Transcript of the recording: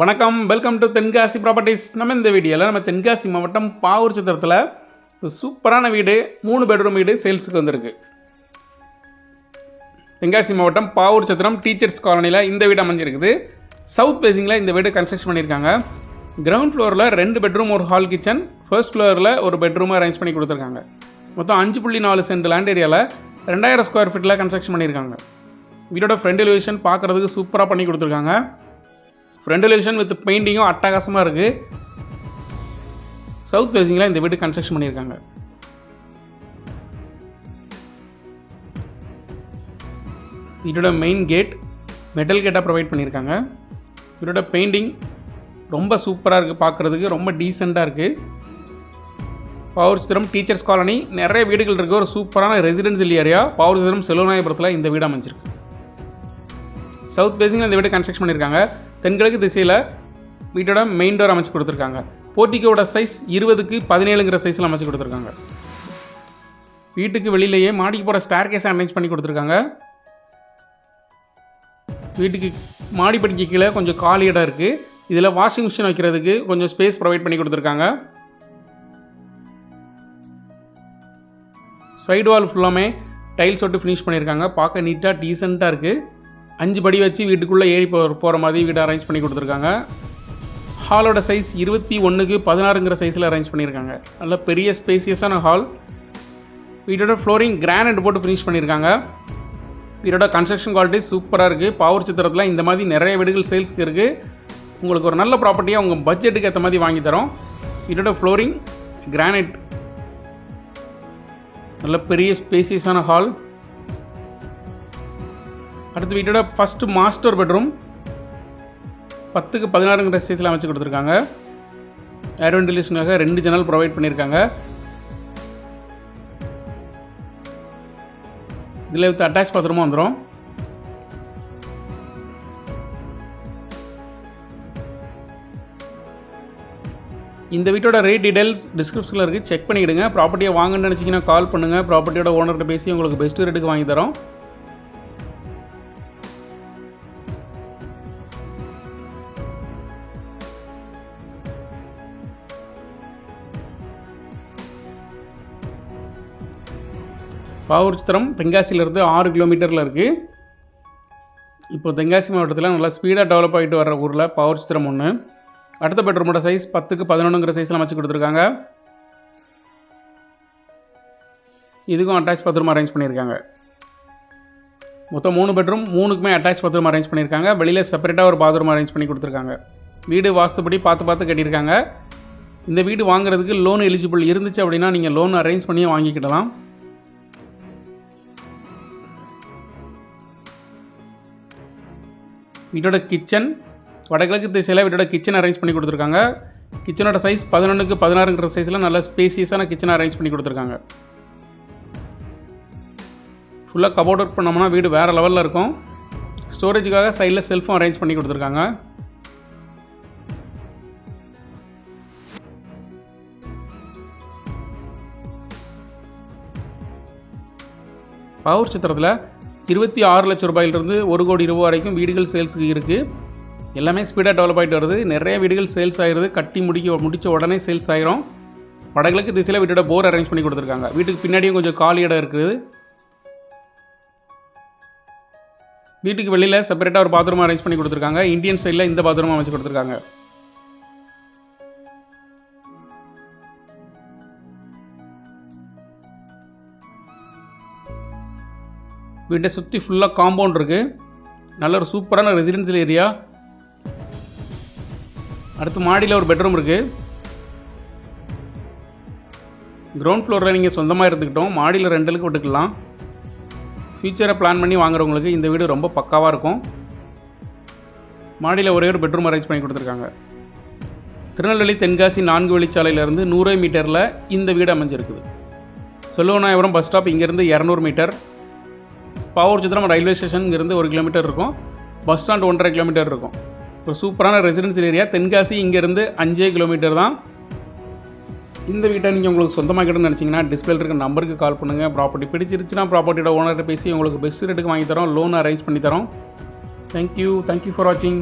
வணக்கம். Welcome to Tenkasi properties நம்ம இந்த வீடியோவில் நம்ம தென்காசி மாவட்டம் பாவூர் சித்திரத்தில் ஒரு சூப்பரான வீடு மூணு பெட்ரூம் வீடு சேல்ஸுக்கு வந்திருக்கு. தென்காசி மாவட்டம் பாவூர் சித்திரம் டீச்சர்ஸ் காலனியில் இந்த வீடு அமைஞ்சிருக்குது. சவுத் பேசிங்கில் இந்த வீடு கன்ஸ்ட்ரக்ஷன் பண்ணியிருக்காங்க. கிரவுண்ட் ஃப்ளோரில் ரெண்டு பெட்ரூம் ஒரு ஹால் கிச்சன் ஃபர்ஸ்ட் ஃப்ளோரில் ஒரு பெட்ரூமை அரேஞ்ச் பண்ணி கொடுத்துருக்காங்க. மொத்தம் அஞ்சு புள்ளி நாலு சென்ட் லேண்ட் ஏரியாவில் ரெண்டாயிரம் ஸ்கொயர் ஃபீட்டில் கன்ஸ்ட்ரக்ஷன் பண்ணியிருக்காங்க. வீடோட ஃப்ரண்ட் எலிவேஷன் பார்க்குறதுக்கு சூப்பராக பண்ணி கொடுத்துருக்காங்க. ஃப்ரண்ட் எலிவேஷன் வித் பெயிண்டிங்கும் அட்டகாசமாக இருக்குது சவுத் ஃபேசிங்கில் இந்த வீடு கன்ஸ்ட்ரக்ஷன் பண்ணியிருக்காங்க. இதோட மெயின் கேட் மெட்டல் கேட்டாக ப்ரொவைட் பண்ணியிருக்காங்க. இதோட பெயிண்டிங் ரொம்ப சூப்பராக இருக்குது பார்க்குறதுக்கு ரொம்ப டீசெண்டாக இருக்குது பவர் சித்திரம் டீச்சர்ஸ் காலனி நிறைய வீடுகள் இருக்குது ஒரு சூப்பரான ரெசிடென்சியல் ஏரியா பவர் சித்திரம் செல்வநாயபுரத்தில் இந்த வீடு அமைஞ்சிருக்கு. சவுத் பேசிங்கில் இந்த வீடு கன்ஸ்ட்ரக்ஷன் பண்ணியிருக்காங்க. தென்கிழக்கு திசையில் வீட்டோட மெயின் டோர் அமைச்சு கொடுத்துருக்காங்க. போர்ட்டிக்கோட சைஸ் இருபதுக்கு பதினேழுங்கிற சைஸில் அமைச்சு கொடுத்துருக்காங்க. வீட்டுக்கு வெளியிலேயே மாடிக்கு போகிற ஸ்டார் கேஸ் அரேஞ்ச் பண்ணி கொடுத்துருக்காங்க. வீட்டுக்கு மாடிப்படிக்கு கீழே கொஞ்சம் காலி இடம் இருக்குது இதில் வாஷிங் மிஷின் வைக்கிறதுக்கு கொஞ்சம் ஸ்பேஸ் ப்ரொவைட் பண்ணி கொடுத்துருக்காங்க. சைடு வால் ஃபுல்லாமே டைல்ஸ் ஒட்டு ஃபினிஷ் பண்ணியிருக்காங்க. பார்க்க நீட்டாக டீசெண்டாக இருக்குது அஞ்சு படி வச்சு வீட்டுக்குள்ளே ஏறி போ போகிற மாதிரி வீடு அரேஞ்ச் பண்ணி கொடுத்துருக்காங்க. ஹாலோட சைஸ் இருபத்தி ஒன்றுக்கு பதினாறுங்கிற சைஸில் அரேஞ்ச் பண்ணியிருக்காங்க. நல்ல பெரிய ஸ்பேசியஸான ஹால் வீட்டோட ஃப்ளோரிங் கிரானைட் போட்டு ஃபினிஷ் பண்ணியிருக்காங்க. வீடோட கன்ஸ்ட்ரக்ஷன் குவாலிட்டி சூப்பராக இருக்குது பவர் சித்திரத்தில் இந்த மாதிரி நிறைய வீடுகள் சேல்ஸ்க்கு இருக்குது உங்களுக்கு ஒரு நல்ல ப்ராப்பர்ட்டியாக உங்கள் பட்ஜெட்டுக்கு ஏற்ற மாதிரி வாங்கி தரோம். வீட்டோட ஃப்ளோரிங் கிரானைட் நல்ல பெரிய ஸ்பேசியஸான ஹால் அடுத்து வீட்டோட ஃபஸ்ட்டு மாஸ்டர் பெட்ரூம் பத்துக்கு பதினாறுங்கிற சைஸில் அமைச்சு கொடுத்துருக்காங்க. ஏர் வென்டிலேஷனுக்காக ரெண்டு ஜன்னல் ப்ரொவைட் பண்ணியிருக்காங்க. இதில் வித் அட்டாச் பாத்ரூமும் வந்துடும் இந்த வீட்டோட ரேட் டீடைல்ஸ் டிஸ்கிரிப்ஷனில் இருக்குது செக் பண்ணிக்கிடுங்க. ப்ராப்பர்ட்டியை வாங்கன்னு நினச்சிங்கன்னா கால் பண்ணுங்கள் ப்ராப்பர்ட்டியோட ஓனர்கிட்ட பேசி உங்களுக்கு பெஸ்ட் ரேட்டுக்கு வாங்கி தரோம். பாவூர் சித்திரம் தென்காசியிலேருந்து ஆறு கிலோமீட்டரில் இருக்குது இப்போ தென்காசி மாவட்டத்தில் நல்லா ஸ்பீடாக டெவலப் ஆகிட்டு வர ஊரில் பாவூர் சித்திரம் ஒன்று அடுத்த பெட்ரூமோட சைஸ் பத்துக்கு பதினொன்றுங்கிற சைஸில் அமைச்சு கொடுத்துருக்காங்க. இதுக்கும் அட்டாச் பாத்ரூம் அரேஞ்ச் பண்ணியிருக்காங்க. மொத்தம் மூணு பெட்ரூம் மூணுக்குமே அட்டாச் பாத்ரூம் அரேஞ்ச் பண்ணியிருக்காங்க. வெளியில் செப்பரேட்டாக ஒரு பாத்ரூம் அரேஞ்ச் பண்ணி கொடுத்துருக்காங்க. வீடு வாஸ்துப்படி பார்த்து பார்த்து கட்டியிருக்காங்க. இந்த வீடு வாங்குறதுக்கு லோன் எலிஜிபிள் இருந்துச்சு அப்படின்னா நீங்கள் லோன் அரேஞ்ச் பண்ணியே வாங்கிக்கிடலாம். வீட்டோட கிச்சன் வடகிழக்கு திசையில் வீட்டோட கிச்சன் அரேஞ்ச் பண்ணி கொடுத்துருக்காங்க. கிச்சனோட சைஸ் பதினொன்றுக்கு பதினாறுங்கிற சைஸில் நல்ல ஸ்பேசியஸான கிச்சனை அரேஞ்ச் பண்ணி கொடுத்துருக்காங்க. ஃபுல்லாக கபோர்ட் ஒர்க் பண்ணோம்னா வீடு வேறு லெவலில் இருக்கும். ஸ்டோரேஜுக்காக சைடில் செல்ஃபும் அரேஞ்ச் பண்ணி கொடுத்துருக்காங்க. பவர் சித்திரத்தில் இருபத்தி ஆறு லட்சம் ரூபாயிலிருந்து ஒரு கோடி ரூபா வரைக்கும் வீடுகள் சேல்ஸுக்கு இருக்குது எல்லாமே ஸ்பீடாக டெவலப் ஆகிட்டு வருது. நிறைய வீடுகள் சேல்ஸ் ஆகிருது கட்டி முடிக்க முடித்த உடனே சேல்ஸ் ஆகிரும் வடகிழக்கு திசையில் வீட்டோட போர் அரேஞ்ச் பண்ணி கொடுத்துருக்காங்க. வீட்டுக்கு பின்னாடியும் கொஞ்சம் காலி இடம் இருக்குது. வீட்டுக்கு வெளியில் செப்பரேட்டாக ஒரு பாத்ரூம் அரேஞ்ச் பண்ணி கொடுத்துருக்காங்க. இந்தியன் ஸ்டைலில் இந்த பாத்ரூம் அமைச்சு கொடுத்துருக்காங்க. வீட்டை சுற்றி ஃபுல்லாக காம்பவுண்ட் இருக்குது நல்ல ஒரு சூப்பரான ரெசிடென்சியல் ஏரியா அடுத்து மாடியில் ஒரு பெட்ரூம் இருக்குது கிரவுண்ட் ஃப்ளோரில் நீங்கள் சொந்தமாக இருந்துக்கிட்டோம் மாடியில் ரெண்டலுக்கு விட்டுக்கலாம். ஃப்யூச்சரை பிளான் பண்ணி வாங்குறவங்களுக்கு இந்த வீடு ரொம்ப பக்காவாக இருக்கும். மாடியில் ஒரே ஒரு பெட்ரூம் அரேஞ்ச் பண்ணி கொடுத்துருக்காங்க. திருநெல்வேலி தென்காசி நான்கு வழிச்சாலையிலேருந்து நூறு மீட்டரில் இந்த வீடு அமைஞ்சிருக்குது. செல்வநாயபுரம் பஸ் ஸ்டாப் இங்கேருந்து இரநூறு மீட்டர். பாவூர் சித்திரம் ரயில்வே ஸ்டேஷனுங்கிறது ஒரு கிலோமீட்டர் இருக்கும். பஸ் ஸ்டாண்ட் ஒன்றரை கிலோமீட்டர் இருக்கும். ஒரு சூப்பரான ரெசிடென்சியல் ஏரியா. தென்காசி இங்கேருந்து அஞ்சே கிலோமீட்டர் தான். இந்த வீட்டை நீங்கள் உங்களுக்கு சொந்தமாக்கிட்டோன்னு நினச்சிங்கன்னா டிஸ்பிளே இருக்க நம்பருக்கு கால் பண்ணுங்கள் ப்ராப்பர்ட்டி பிடிச்சிருச்சுன்னா ப்ராப்பர்ட்டியோட ஓனர்கிட்ட பேசி உங்களுக்கு பெஸ்ட் ரேட்டுக்கு வாங்கி தரோம். லோன் அரேஞ்ச் பண்ணி தரோம். தேங்க்யூ தேங்க்யூ ஃபார் வாட்சிங்